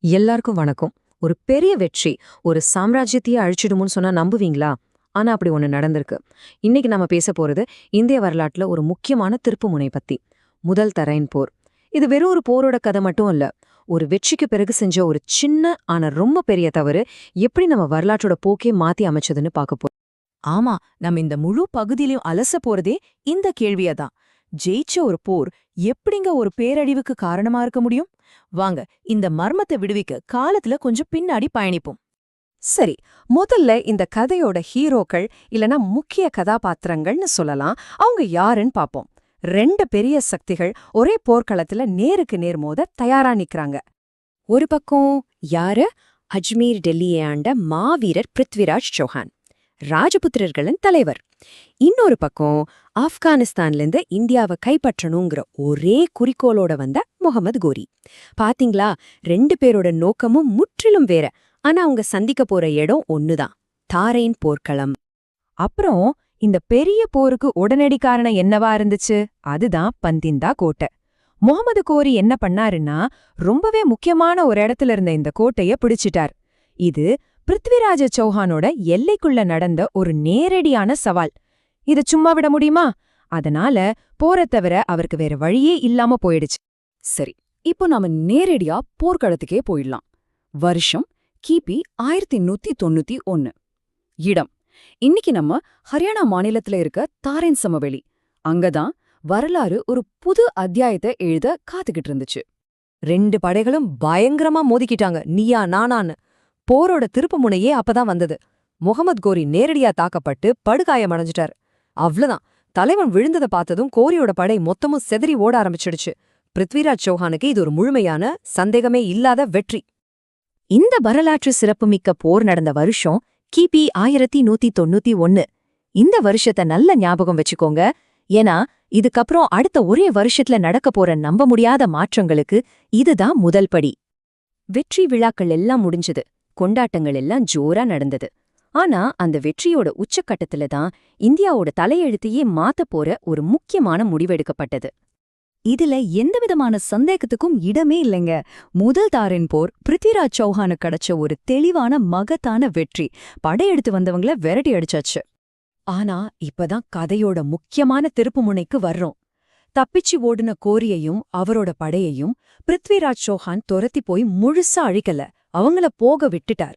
எல்லாருக்கும் வணக்கம். ஒரு பெரிய வெற்றி ஒரு சாம்ராஜ்யத்தையே அழிச்சிடும்னு சொன்னா நம்புவீங்களா? ஆனா அப்படி ஒண்ணு நடந்திருக்கு. இன்னைக்கு நம்ம பேச போறது இந்திய வரலாற்றுல ஒரு முக்கியமான திருப்புமுனை பத்தி. முதல் தரைன் போர். இது வெறும் ஒரு போரோட கதை மட்டும் இல்ல. ஒரு வெற்றிக்கு பிறகு செஞ்ச ஒரு சின்ன ஆனா ரொம்ப பெரிய தவறு எப்படி நம்ம வரலாற்றோட போக்கே மாத்தி அமைச்சதுன்னு பார்க்க போறோம். ஆமா நம்ம இந்த முழு பகுதியிலையும் அலச போறதே இந்த கேள்வியதான். ஜெயிச்ச ஒரு போர் எப்படிங்க ஒரு பேரழிவுக்கு காரணமா இருக்க முடியும்? வாங்க இந்த மர்மத்தை விடுவிக்க காலத்துல கொஞ்சம் பின்னாடி பயணிப்போம். சரி முதல்ல இந்த கதையோட ஹீரோக்கள் இல்லனா முக்கிய கதாபாத்திரங்கள்னு சொல்லலாம். அவங்க யாருன்னு பாப்போம். ரெண்டு பெரிய சக்திகள் ஒரே போர்க்களத்துல நேருக்கு நேர் மோத தயாரா நிக்கறாங்க. ஒரு பக்கம் யாரு? அஜ்மீர் டெல்லியை ஆண்ட மாவீரர் பிருத்விராஜ் சௌஹான். ராஜபுத்திரர்களின் தலைவர். இன்னொரு பக்கம் ஆப்கானிஸ்தான்லேருந்து இந்தியாவை கைப்பற்றணுங்கிற ஒரே குறிக்கோளோட வந்த முகமது கோரி. பாத்தீங்களா? ரெண்டு பேரோட நோக்கமும் முற்றிலும் வேற. ஆனா அவங்க சந்திக்க போற இடம் ஒண்ணுதான். தாரையின் போர்க்களம். அப்புறம் இந்த பெரிய போருக்கு உடனடி காரணம் என்னவா இருந்துச்சு? அதுதான் பந்திந்தா கோட்டை. முகமது கோரி என்ன பண்ணாருன்னா ரொம்பவே முக்கியமான ஒரு இடத்துல இருந்த இந்த கோட்டைய பிடிச்சிட்டார். இது பிருத்விராஜ சௌஹானோட எல்லைக்குள்ள நடந்த ஒரு நேரடியான சவால். இத சும்மா விட முடியுமா? அதனால போறத் தவிர அவருக்கு வேற வழியே இல்லாம போயிடுச்சு. சரி இப்போ நாம நேரடியா போர்க்களத்துக்கே போயிடலாம். வருஷம் கிபி ஆயிரத்தி நூத்தி தொண்ணூத்தி ஒன்னு. இடம் இன்னைக்கு நம்ம ஹரியானா மாநிலத்துல இருக்க தாரேன் சமவெளி. அங்கதான் வரலாறு ஒரு புது அத்தியாயத்தை எழுத காத்துக்கிட்டு இருந்துச்சு. ரெண்டு படைகளும் பயங்கரமா மோதிக்கிட்டாங்க நீயா நானான்னு. போரோட திருப்புமுனையே அப்பதான் வந்தது. முகமது கோரி நேரடியா தாக்கப்பட்டு படுகாயமடைஞ்சிட்டார் அவ்வளவுதான் தலைவன் விழுந்ததை பார்த்ததும் கோரியோட படை மொத்தமும் செதறி ஓட ஆரம்பிச்சிடுச்சு. பிருத்விராஜ் சௌஹானுக்கு இது ஒரு முழுமையான சந்தேகமே இல்லாத வெற்றி. இந்த வரலாற்று சிறப்புமிக்க போர் நடந்த வருஷம் கிபி ஆயிரத்தி நூத்தி தொண்ணூத்தி ஒன்னு. இந்த வருஷத்தை நல்ல ஞாபகம் வச்சுக்கோங்க. ஏன்னா இதுக்கப்புறம் அடுத்த ஒரே வருஷத்துல நடக்க போற நம்ப முடியாத மாற்றங்களுக்கு இதுதான் முதல் படி. வெற்றி விழாக்கள் எல்லாம் முடிஞ்சது. கொண்டாட்டங்கள் எல்லாம் ஜோரா நடந்தது. ஆனா அந்த வெற்றியோட உச்சக்கட்டத்துல தான் இந்தியாவோட தலையெழுத்தையே மாத்தப் போற ஒரு முக்கியமான முடிவெடுக்கப்பட்டது. இதுல எந்தவிதமான சந்தேகத்துக்கும் இடமே இல்லைங்க. முதல் தாரின் போர் பிருத்விராஜ் சௌஹானுக்கு கிடைச்ச ஒரு தெளிவான மகத்தான வெற்றி. படையெடுத்து வந்தவங்கள விரட்டி அடிச்சாச்சு. ஆனா இப்பதான் கதையோட முக்கியமான திருப்புமுனைக்கு வர்றோம். தப்பிச்சு ஓடுன கோரியையும் அவரோட படையையும் பிருத்விராஜ் சௌஹான் துரத்தி போய் முழுசா அழிக்கல. அவங்கள போக விட்டுட்டார்.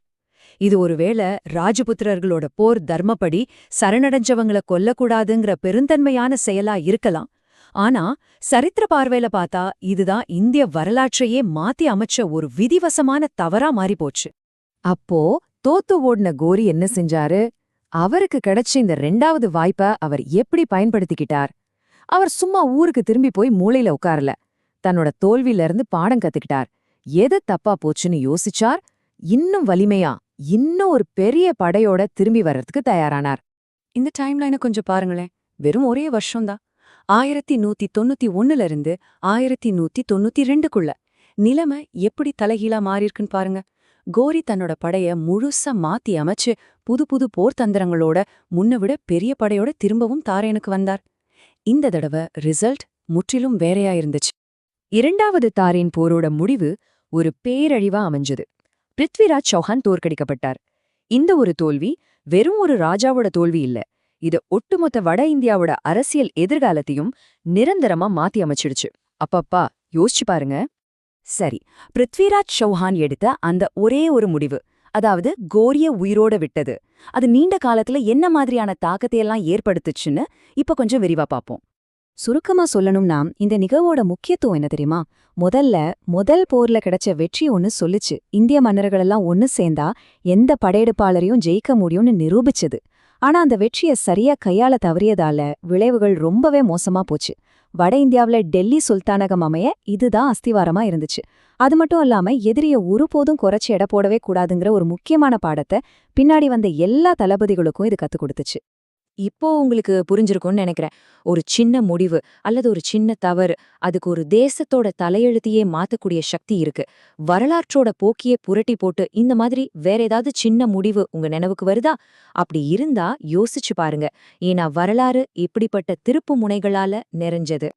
இது ஒருவேளை ராஜபுத்திரர்களோட போர் தர்மப்படி சரணடைஞ்சவங்கள கொல்லக்கூடாதுங்கிற பெருந்தன்மையான செயலா இருக்கலாம். ஆனா சரித்திர பார்வையில பார்த்தா இதுதான் இந்திய வரலாற்றையே மாத்தி அமைச்ச ஒரு விதிவசமான தவறா மாறிப்போச்சு. அப்போ தோத்து ஓடின கோரி என்ன செஞ்சாரு? அவருக்கு கிடைச்ச இந்த ரெண்டாவது வாய்ப்ப அவர் எப்படி பயன்படுத்திக்கிட்டார்? அவர் சும்மா ஊருக்கு திரும்பி போய் மூளையில உட்காரல. தன்னோட தோல்வியில இருந்து பாடம் கத்துக்கிட்டார். எது தப்பா போச்சுன்னு யோசிச்சார். இன்னும் வலிமையா இன்னும் ஒரு பெரிய படையோட திரும்பி வர்றதுக்கு தயாரானார். இந்த டைம்லைனை கொஞ்சம் பாருங்களேன். வெறும் ஒரே வருஷம்தான். ஆயிரத்தி நூத்தி தொண்ணூத்தி ஒன்னுல இருந்து ஆயிரத்தி நூத்தி தொண்ணூத்தி ரெண்டுக்குள்ள நிலைமை எப்படி தலைகீழா மாறியிருக்குன்னு பாருங்க. கோரி தன்னோட படைய முழுசா மாத்தி அமைச்சு புது புது போர் தந்திரங்களோட முன்ன விட பெரிய படையோட திரும்பவும் தாரேனுக்கு வந்தார். இந்த தடவை ரிசல்ட் முற்றிலும் வேறையா இருந்துச்சு. இரண்டாவது தாரேன் போரோட முடிவு ஒரு பேரழிவா அமைஞ்சது. பிருத்விராஜ் சௌஹான் தோற்கடிக்கப்பட்டார். இந்த ஒரு தோல்வி வெறும் ஒரு ராஜாவோட தோல்வி இல்ல. இது ஒட்டுமொத்த வட இந்தியாவோட அரசியல் எதிர்காலத்தையும் நிரந்தரமா மாத்தி அமைச்சிடுச்சு. அப்பப்பா யோசிச்சு பாருங்க. சரி பிருத்விராஜ் சௌஹான் எடுத்த அந்த ஒரே ஒரு முடிவு அதாவது கோரிய உயிரோட விட்டது. அது நீண்ட காலத்துல என்ன மாதிரியான தாக்கத்தையெல்லாம் ஏற்படுத்துச்சுன்னு இப்ப கொஞ்சம் விரிவா பாப்போம். சுருக்கமா சொல்லணும்னா இந்த நிகழ்வோட முக்கியத்துவம் என்ன தெரியுமா? முதல்ல முதல் போர்ல கிடைச்ச வெற்றி ஒன்னு சொல்லுச்சு. இந்திய மன்னர்களெல்லாம் ஒன்னு சேர்ந்தா எந்த படையெடுப்பாளரையும் ஜெயிக்க முடியும்னு நிரூபிச்சது. ஆனா அந்த வெற்றியை சரியா கையாள தவறியதால விளைவுகள் ரொம்பவே மோசமா போச்சு. வட இந்தியாவுல டெல்லி சுல்தானகம் அமைய இதுதான் அஸ்திவாரமா இருந்துச்சு. அது மட்டும் இல்லாம எதிரிய ஒருபோதும் குறைச்சு எடை போடவே கூடாதுங்கிற ஒரு முக்கியமான பாடத்தை பின்னாடி வந்த எல்லா தளபதிகளுக்கும் இது கத்துக் கொடுத்துச்சு. இப்போ உங்களுக்கு புரிஞ்சிருக்கும்னு நினைக்கிறேன். ஒரு சின்ன முடிவு அல்லது ஒரு சின்ன தவறு அதுக்கு ஒரு தேசத்தோட தலையெழுத்தையே மாத்தக்கூடிய சக்தி இருக்கு. வரலாற்றோட போக்கியே புரட்டி போட்டு இந்த மாதிரி வேற ஏதாவது சின்ன முடிவு உங்க நினைவுக்கு வருதா? அப்படி இருந்தா யோசிச்சு பாருங்க. ஏன்னா வரலாறு இப்படிப்பட்ட திருப்பு முனைகளால நிறைஞ்சது.